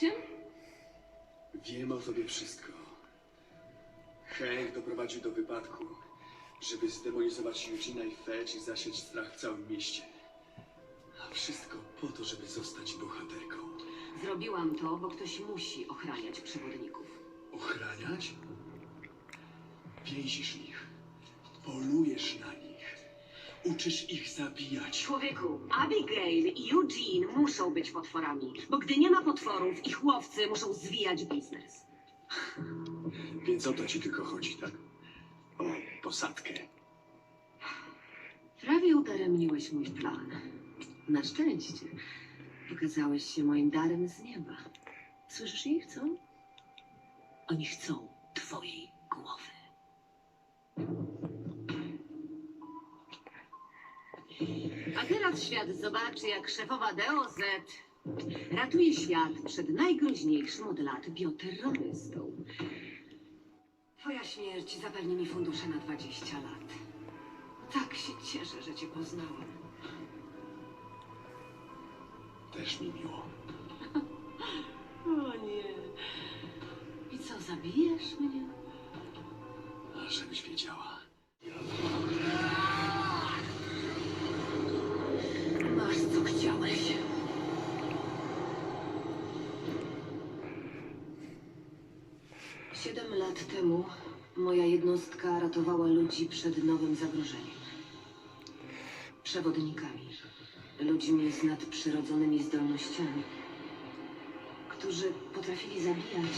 żarciem? Wiem o tobie wszystko. Hank doprowadził do wypadku, żeby zdemonizować Eugena i Fetch i zasieć strach w całym mieście. A wszystko po to, żeby zostać bohaterką. Zrobiłam to, bo ktoś musi ochraniać przewodników. Ochraniać? Więzisz ich. Polujesz na nich. Uczysz ich zabijać. Człowieku, Abigail i Eugene muszą być potworami, bo gdy nie ma potworów, ich łowcy muszą zwijać biznes. Więc o to ci tylko chodzi, tak? O posadkę. Prawie udaremniłeś mój plan. Na szczęście pokazałeś się moim darem z nieba. Słyszysz ich, co? Oni chcą twojej głowy. Teraz świat zobaczy, jak szefowa DOZ ratuje świat przed najgroźniejszym od lat bioterrorystą. Twoja śmierć zapewni mi fundusze na 20 lat. Tak się cieszę, że cię poznałam. Też mi miło. O nie. I co, zabijesz mnie? A żebyś wiedziała. Masz co chciałeś. Siedem lat temu moja jednostka ratowała ludzi przed nowym zagrożeniem. Przewodnikami. Ludźmi z nadprzyrodzonymi zdolnościami, którzy potrafili zabijać.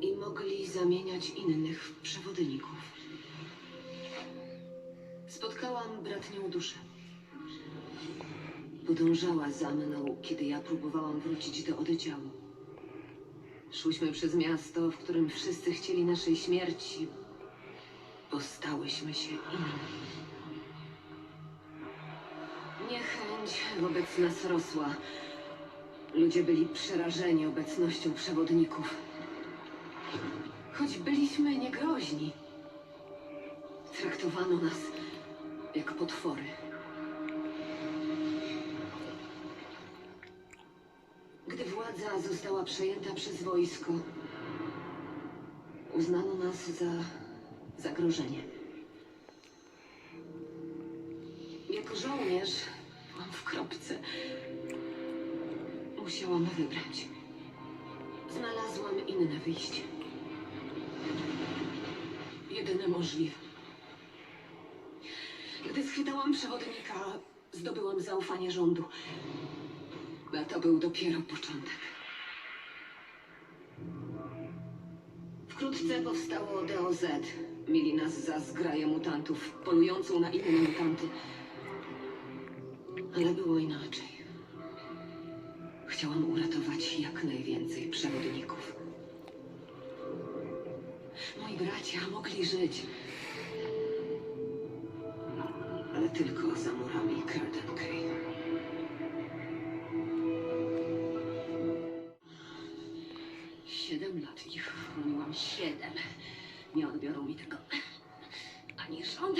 I mogli zamieniać innych w przewodników. Spotkałam bratnią duszę. Podążała za mną, kiedy ja próbowałam wrócić do oddziału. Szłyśmy przez miasto, w którym wszyscy chcieli naszej śmierci, bo stałyśmy się inne. Niechęć wobec nas rosła. Ludzie byli przerażeni obecnością przewodników. Choć byliśmy niegroźni, traktowano nas jak potwory. Gdy władza została przejęta przez wojsko, uznano nas za zagrożenie. Jako żołnierz byłam w kropce. Musiałam wybrać. Znalazłam inne wyjście. Jedyne możliwe. Gdy schwytałam przewodnika, zdobyłam zaufanie rządu. A to był dopiero początek. Wkrótce powstało DOZ. Mieli nas za zgraję mutantów, polującą na inne mutanty. Ale było inaczej. Chciałam uratować jak najwięcej przewodników. Moi bracia mogli żyć. Ale tylko Siedem lat ich chroniłam. Siedem. Nie odbiorą mi tego ani rząd,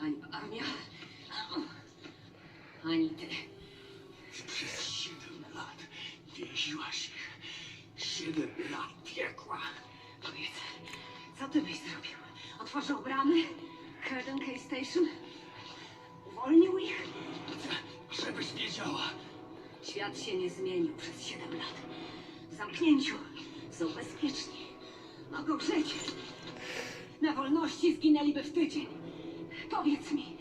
ani armia, ani ty. Przez siedem lat więziłaś ich. Siedem lat piekła. Powiedz, co ty byś zrobił? Otworzył bramy? Curtain Cave Station? Uwolnił ich? Świat się nie zmienił przez siedem lat. W zamknięciu są bezpieczni. Mogą żyć. Na wolności zginęliby w tydzień. Powiedz mi,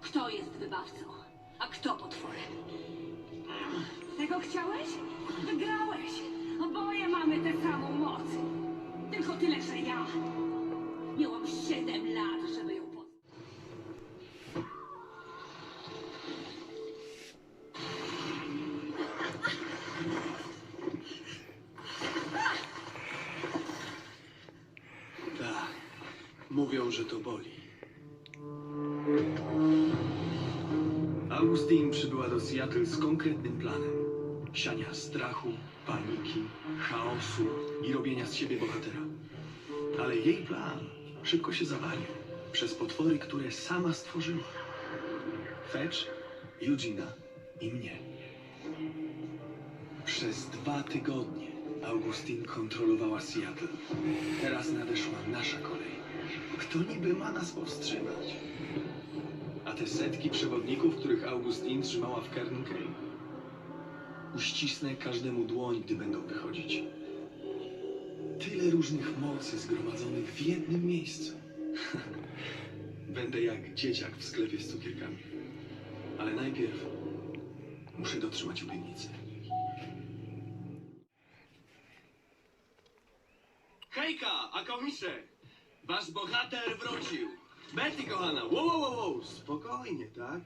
kto jest wybawcą, a kto potworem? Tego chciałeś? Wygrałeś. Oboje mamy tę samą moc. Tylko tyle, że ja miałam siedem lat, żeby ją poznać. Tak. Mówią, że to boli. Augustine przybyła do Seattle z konkretnym planem. Siania strachu, paniki, chaosu i robienia z siebie bohatera. Ale jej plan szybko się zawalił. Przez potwory, które sama stworzyła. Fetch, Eugena i mnie. Przez dwa tygodnie Augustin kontrolowała Seattle. Teraz nadeszła nasza kolej. Kto niby ma nas powstrzymać? A te setki przewodników, których Augustin trzymała w Kern Cave? Uścisnę każdemu dłoń, gdy będą wychodzić. Tyle różnych mocy zgromadzonych w jednym miejscu. Będę jak dzieciak w sklepie z cukierkami. Ale najpierw muszę dotrzymać obietnicy. Hejka, a komisze! Wasz bohater wrócił! Betty, kochana, wow, wow, wow, wow, spokojnie, tak?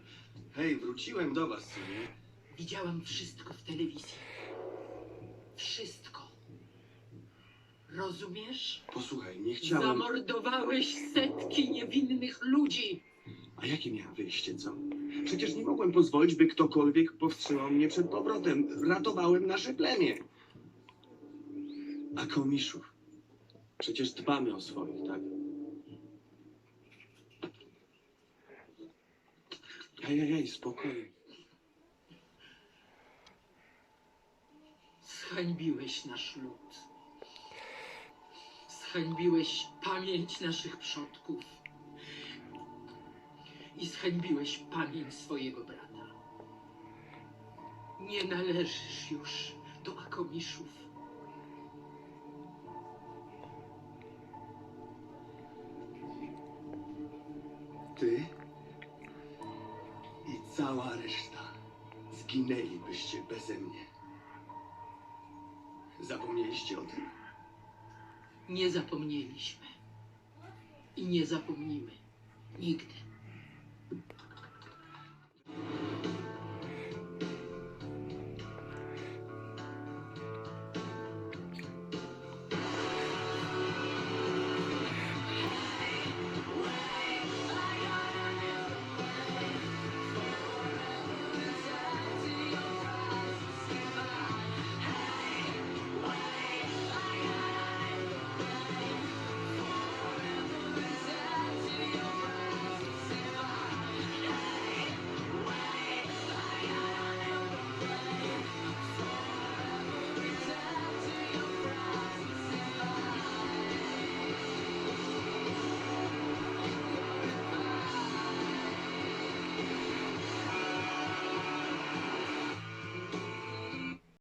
Hej, wróciłem do was, co nie? Widziałam wszystko w telewizji. Wszystko. Rozumiesz? Posłuchaj, nie chciałem... Zamordowałeś setki niewinnych ludzi. A jakie miałem wyjście, co? Przecież nie mogłem pozwolić, by ktokolwiek powstrzymał mnie przed powrotem. Ratowałem nasze plemię. A komiszów? Przecież dbamy o swoich, tak? Hej, hej, hej, spokojnie. Zhańbiłeś nasz lud. Zhańbiłeś pamięć naszych przodków. I zhańbiłeś pamięć swojego brata. Nie należysz już do Akomiszów. Ty i cała reszta zginęlibyście beze mnie. Zapomnieliście o tym? Nie zapomnieliśmy. I nie zapomnimy. Nigdy.